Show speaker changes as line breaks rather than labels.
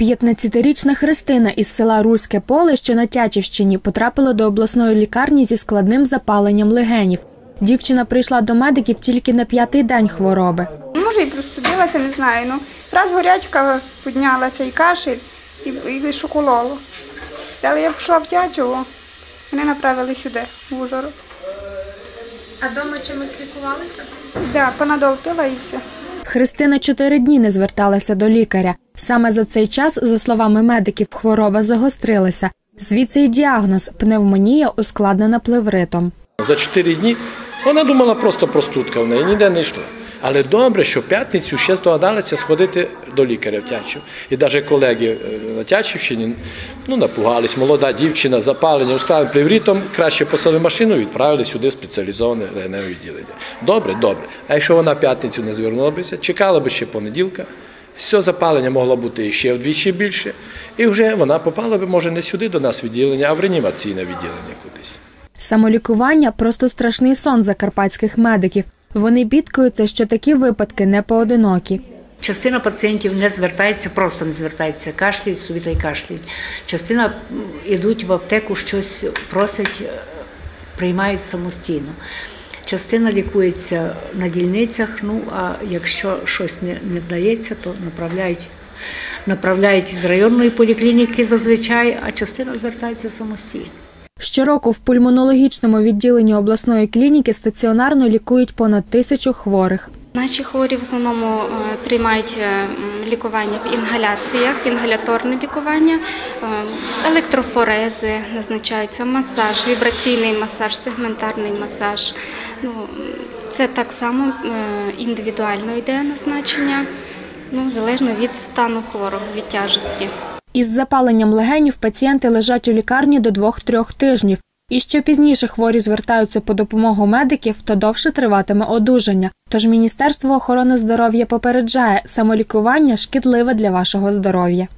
15-річна Христина із села Руське поле, що на Тячівщині, потрапила до обласної лікарні зі складним запаленням легенів. Дівчина прийшла до медиків тільки на п'ятий день хвороби.
Може, і простудилася, не знаю. Ну, раз горячка піднялася і кашель, і, і шокололо. Але я пішла в Тячево, мене направили сюди, в Ужгород.
А вдома чимось лікувалися?
Да, панадол пила і все.
Христина чотири дні не зверталася до лікаря. Саме за цей час, за словами медиків, хвороба загострилася. Звідси й діагноз пневмонія, ускладнена плевритом.
За чотири дні вона думала просто простудка в неї, ніде не йшла. Але добре, що п'ятницю ще здогадалися сходити до лікаря в Тячів. І навіть колеги е, на Тячівщині ну, напугались, молода дівчина, запалення, ускладненим плевритом, краще посадили машину і відправили сюди в спеціалізоване легеневе відділення. Добре, добре. А якщо вона п'ятницю не звернулася, чекала би ще понеділка, все запалення могло бути ще вдвічі більше, і вже вона попала би, може, не сюди до нас відділення, а в реанімаційне відділення кудись.
Самолікування просто страшний сон закарпатських медиків. Вони бідкаються, що такі випадки не поодинокі.
Частина пацієнтів не звертається, просто не звертається, кашляють собі та й кашляють. Частина йдуть в аптеку, щось просять, е, приймають самостійно. Частина лікується на дільницях, ну а якщо щось не, не вдається, то направляють, направляють з районної поліклініки зазвичай, а частина звертається самостійно.
Щороку в пульмонологічному відділенні обласної клініки стаціонарно лікують понад тисячу хворих.
Наші хворі в основному е, приймають е, лікування в інгаляціях, інгаляторне лікування, е, електрофорези назначаються, масаж, вібраційний масаж, сегментарний масаж. Ну, це так само індивідуально йде назначення, ну, залежно від стану хворого, від тяжесті.
Із запаленням легенів пацієнти лежать у лікарні до 2-3 тижнів. І що пізніше хворі звертаються по допомогу медиків, то довше триватиме одужання. Тож Міністерство охорони здоров'я попереджає, самолікування шкідливе для вашого здоров'я.